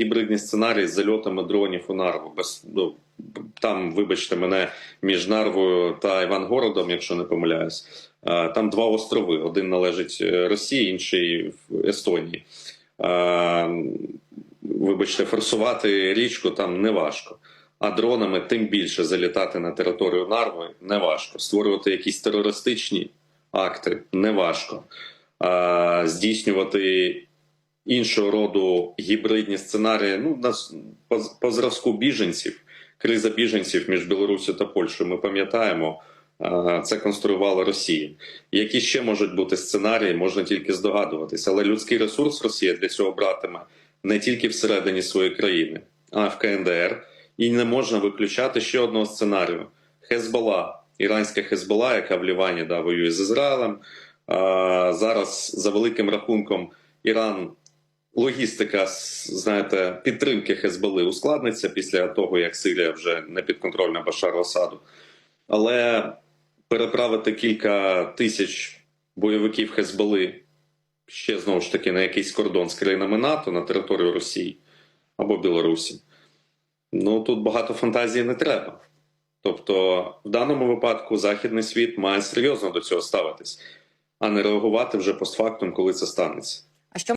гібридні сценарії з зальотами дронів у Нарву. Без, ну, там, вибачте мене, між Нарвою та Івангородом, якщо не помиляюсь, там два острови. Один належить е, Росії, інший в Естонії. Вибачте, форсувати річку там не важко. А дронами тим більше залітати на територію Нарви не важко. Створювати якісь терористичні акти не важко. Здійснювати іншого роду гібридні сценарії. Ну, нас по, по зразку біженців, криза біженців між Білорусі та Польщею. Ми пам'ятаємо, це конструювала Росія. Які ще можуть бути сценарії, можна тільки здогадуватися. Але людський ресурс Росія для цього братиме не тільки всередині своєї країни, а в КНДР. І не можна виключати ще одного сценарію: Хезбола, іранська Хезбола, яка в Лівані да, воює з Ізраїлем. Зараз за великим рахунком Іран логістика знаєте, підтримки Хезболи ускладниться після того, як Сирія вже не підконтрольна Башару Асаду. Але переправити кілька тисяч бойовиків Хезболи ще знову ж таки на якийсь кордон з країнами НАТО на територію Росії або Білорусі. Ну тут багато фантазії не треба. Тобто, в даному випадку західний світ має серйозно до цього ставитись, а не реагувати вже постфактум, коли це станеться. А що